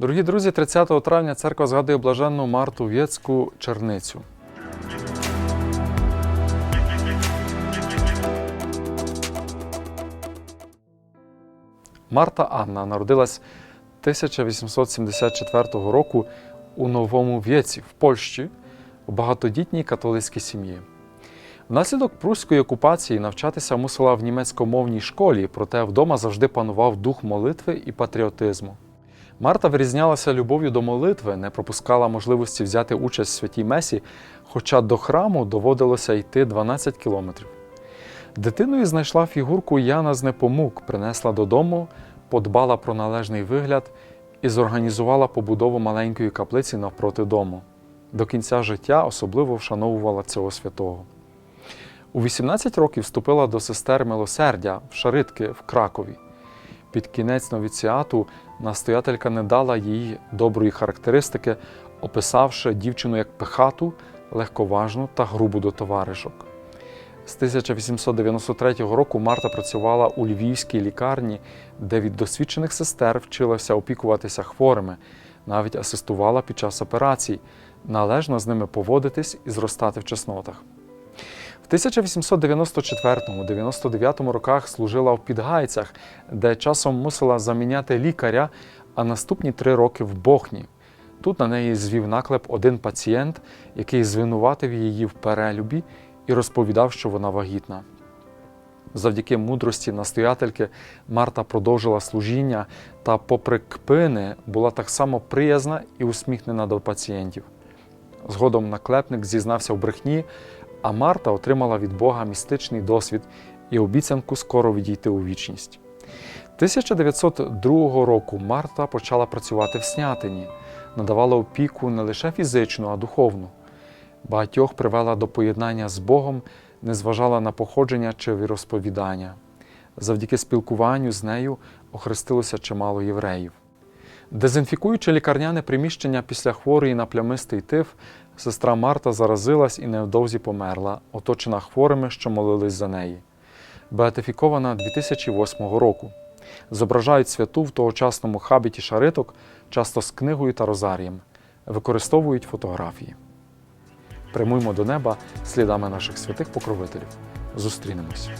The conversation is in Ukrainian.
Дорогі друзі, 30 травня церква згадує блаженну Марту Вєцьку Черницю. Марта Анна народилась 1874 року у Новому Вєці в Польщі у багатодітній католицькій сім'ї. Внаслідок прусської окупації навчатися мусила в німецькомовній школі, проте вдома завжди панував дух молитви і патріотизму. Марта вирізнялася любов'ю до молитви, не пропускала можливості взяти участь в святій месі, хоча до храму доводилося йти 12 кілометрів. Дитиною знайшла фігурку Яна з Непомук, принесла додому, подбала про належний вигляд і зорганізувала побудову маленької каплиці навпроти дому. До кінця життя особливо вшановувала цього святого. У 18 років вступила до сестер милосердя в Шаритки в Кракові. Під кінець новіціату настоятелька не дала їй доброї характеристики, описавши дівчину як пихату, легковажну та грубу до товаришок. З 1893 року Марта працювала у львівській лікарні, де від досвідчених сестер вчилася опікуватися хворими, навіть асистувала під час операцій, належно з ними поводитись і зростати в чеснотах. В 1894-99 роках служила в Підгайцях, де часом мусила заміняти лікаря, а наступні три роки в Бохні. Тут на неї звів наклеп один пацієнт, який звинуватив її в перелюбі і розповідав, що вона вагітна. Завдяки мудрості настоятельки Марта продовжила служіння та, попри кпини, була так само приязна і усміхнена до пацієнтів. Згодом наклепник зізнався в брехні, а Марта отримала від Бога містичний досвід і обіцянку скоро відійти у вічність. 1902 року Марта почала працювати в Снятині, надавала опіку не лише фізичну, а духовну. Багатьох привела до поєднання з Богом, не зважала на походження чи віросповідання. Завдяки спілкуванню з нею охрестилося чимало євреїв. Дезінфікуючи лікарняне приміщення після хворої на плямистий тиф, сестра Марта заразилась і невдовзі померла, оточена хворими, що молились за неї. Беатифікована 2008 року. Зображають святу в тогочасному хабіті шариток, часто з книгою та розарієм, використовують фотографії. Прямуємо до неба слідами наших святих покровителів. Зустрінемось.